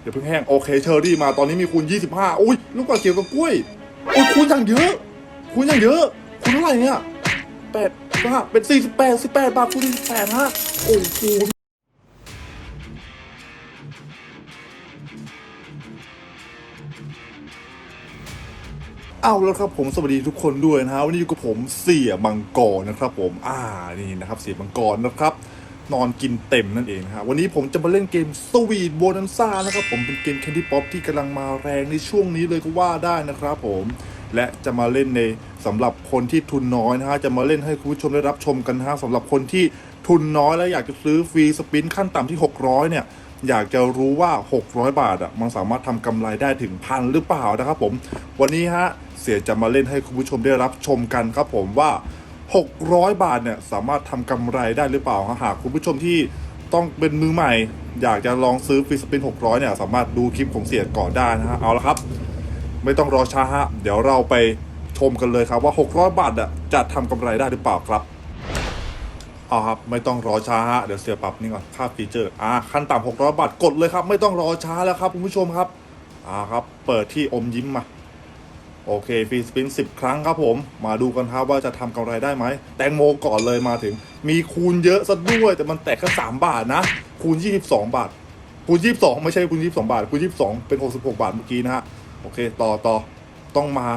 เดี๋ยวเพิ่งแห้งโอเคเชอรี่มาตอนนี้มีคูณ 25 อุ้ยลูกกว่าเกี่ยวกับกล้วยอุ้ยคูณอย่างเยอะคูณอย่างเยอะคูณเท่าไหร่เนี่ยแปดห้าเป็น48 18บาทคูณ48ฮะโอ้โหเอาแล้วครับผมสวัสดีทุกคนด้วยนะฮะวันนี้อยู่กับผมเสี่ยมังกรนะครับผมอ่านี่นะครับเสี่ยมังกรนะครับ นอนกินเต็มนั่นเองนะฮะวันนี้ผมจะมาเล่นเกมสวีทโบนันซ่านะครับผมเป็นเกมแคนดี้ป๊อปที่กำลังมาแรงในช่วงนี้เลยก็ว่าได้นะครับผมและจะมาเล่นในสำหรับคนที่ทุนน้อยนะฮะจะมาเล่นให้คุณผู้ชมได้รับชมกันนะฮะสำหรับคนที่ทุนน้อยและอยากจะซื้อฟรีสปินขั้นต่ำที่ 600 เนี่ยอยากจะรู้ว่า 600 บาทอะมันสามารถทำกำไรได้ถึงพันหรือเปล่านะครับผม วันนี้ฮะเสียจะมาเล่นให้คุณผู้ชมได้รับชมกันครับผมว่า 600 บาทเนี่ยสามารถทำกำไรได้หรือเปล่าหากคุณผู้ชมที่ต้องเป็นมือใหม่ อยากจะลองซื้อฟรีสปิน600เนี่ยสามารถดูคลิปของเสียก่อนได้นะฮะเอาละครับ ไม่ต้องรอช้าฮะเดี๋ยวเราไปชมกันเลยครับว่า 600 บาทอะจะทำกำไรได้หรือเปล่าครับเอาครับไม่ต้องรอช้าฮะเดี๋ยวเสียปรับนี่ก่อนค่าฟีเจอร์อ่าขั้นต่ำ600 บาทกดเลยครับ ไม่ต้องรอช้าแล้วครับคุณผู้ชมครับอ่าครับ เปิดที่อมยิ้มมา โอเคฟรีสปิน 10 ครั้งครับผม มาดูกันครับว่าจะทำกำไรได้ไหม แตงโมก่อนเลยมาถึง มีคูณเยอะซะด้วย แต่มันแตกแค่3บาทนะ คูณ 22 บาท คูณ 22 ไม่ใช่คูณ 22 บาท คูณ 22 เป็น 66 บาทเมื่อกี้นะฮะ โอเค ต่อต่อต้องมา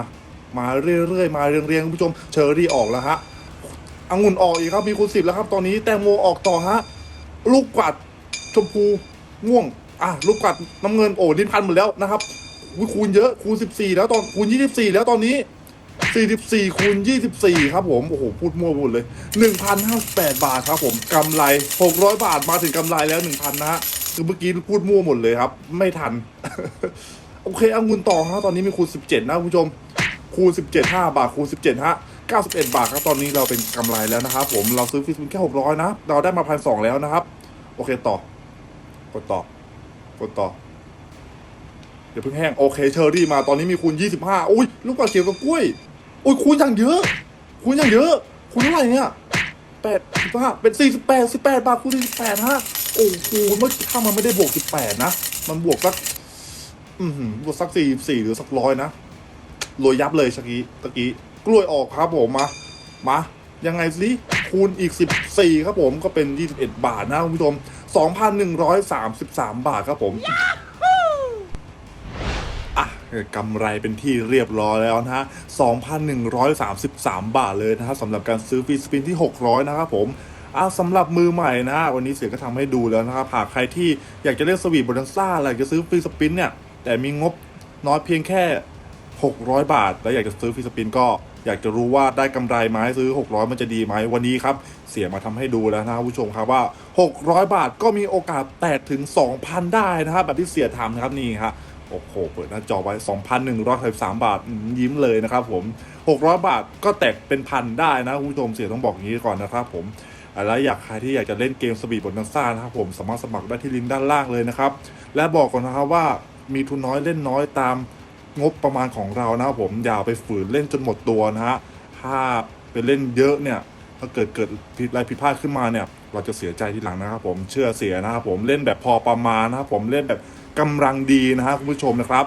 มาเรื่อยๆ มาเรียงๆคุณผู้ชม เชอรี่ออกแล้วฮะองุ่นออกอีกครับ มีคูณสิบแล้วครับ ตอนนี้แตงโมออกต่อฮะ ลูกกวาดชมพูม่วง อะ ลูกกวาดน้ำเงิน โอ้ดินพันหมดแล้วนะครับ อุ๊ยคูณเยอะคูณสิบสี่แล้วตอนคูณยี่สิบสี่แล้วตอนนี้สี่สิบสี่คูณยี่สิบสี่ครับผมโอ้โหพูดมั่วหมดเลยหนึ่งพันห้าแปดบาทครับผมกำไรหกร้อยบาทมาถึงกำไรแล้วหนึ่งพันนะฮะคือเมื่อกี้พูดมั่วหมดเลยครับ ไม่ทัน โอเคองุ่นต่อฮะตอนนี้มีคูณสิบเจ็ดนะคุณผู้ชมคูณ 17 5 บาทคูณ 17 ฮะ 91 บาทครับตอนนี้เราเป็นกำไรแล้วนะครับผมเราซื้อฟิสเป็นแค่ 600 นะ เราได้มาพันสแล้วนะครับ โอเคต่อกดต่อกดต่อ เดี๋ยวเพิ่งแห้งโอเคเชอรี่มาตอนนี้มีคูณ 25 อุ้ยลูกกว่าเกี่ยวกับกล้วย อุ้ยคูณอย่างเยอะ คูณอย่างเยอะ คูณเท่าไหร่เนี่ยแปดสิบห้าเป็น48 18บาทคูณ48ฮะโอ้โหเมื่อกี้ถ้ามันไม่ได้บวก18นะ มันบวกสัก อือหือบวกสัก44หรือสักร้อยนะรวยยับเลยชกี้ตะกี้กล้วยออกครับผมมา มา ยังไงสิคูณอีก 14 ครับผมก็เป็น 21 บาทนะคุณผู้ชม 2,133 บาทครับผม กำไรเป็นที่เรียบร้อยแล้วนะฮะ 2,133 บาทเลยนะฮะสำหรับการซื้อฟีสปินที่ 600 นะครับผมอะสำหรับมือใหม่นะวันนี้เสียก็ทำให้ดูแล้วนะครับหากใครที่อยากจะเล่นสวีทบนันซ่าอะไรจะซื้อฟรีสปินเนี่ย แต่มีงบน้อยเพียงแค่ 600 บาท แล้วอยากจะซื้อฟรีสปินก็อยากจะรู้ว่าได้กำไรไหมซื้อ 600 มันจะดีไหมวันนี้ครับ เสียมาทำให้ดูแล้วนะครับผู้ชมครับว่า 600 บาทก็มีโอกาสแตะถึง 2,000 ได้นะครับแบบที่เสียทำนะครับนี่ครับ โอ้โห เปิดหน้าจอไว้ 2,133บาทยิ้มเลยนะครับผม 600 บาทก็แตกเป็นพันได้นะคุณผู้ชมเสียต้องบอกอย่างนี้ก่อนนะครับผมแล้วอยากใครที่อยากจะเล่นเกมสปีดบนนันซ่านะครับผมสามารถสมัครได้ที่ลิงก์ด้านล่างเลยนะครับ และบอกก่อนนะครับว่ามีทุนน้อยเล่นน้อยตามงบประมาณของเรานะครับผมอย่าไปฝืนเล่นจนหมดตัวนะฮะถ้าไปเล่นเยอะเนี่ยถ้าเกิดเกิดผิดอะไรผิดพลาดขึ้นมาเนี่ย เราจะเสียใจทีหลังนะครับผมเชื่อเสียนะครับผมเล่นแบบพอประมาณนะครับผมเล่นแบบ กำลังดีนะฮะคุณผู้ชมนะครับ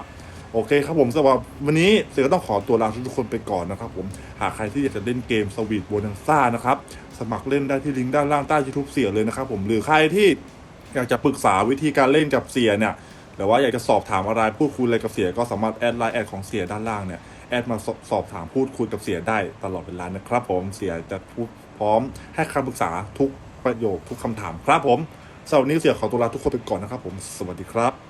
โอเคครับผมสำหรับวันนี้เสือก็ต้องขอตัวลาทุกคนไปก่อนนะครับผมหากใครที่อยากจะเล่นเกมสวีทโบนันซ่านะครับสมัครเล่นได้ที่ลิงก์ด้านล่างใต้ยูทูบเสียเลยนะครับผมหรือใครที่อยากจะปรึกษาวิธีการเล่นกับเสียเนี่ยหรือว่าอยากจะสอบถามอะไรพูดคุยอะไรกับเสียก็สามารถแอดไลน์แอดของเสียด้านล่างเนี่ยแอดมาสสอบถามพูดคุยกับเสียได้ตลอดเวลานะครับ ผมเสียจะพูดพร้อมให้คำปรึกษาทุกประโยคทุกคำถามครับผมสำหรับวันนี้เสียขอตัวลาทุกคนไปก่อนนะครับผมสวัสดีครับ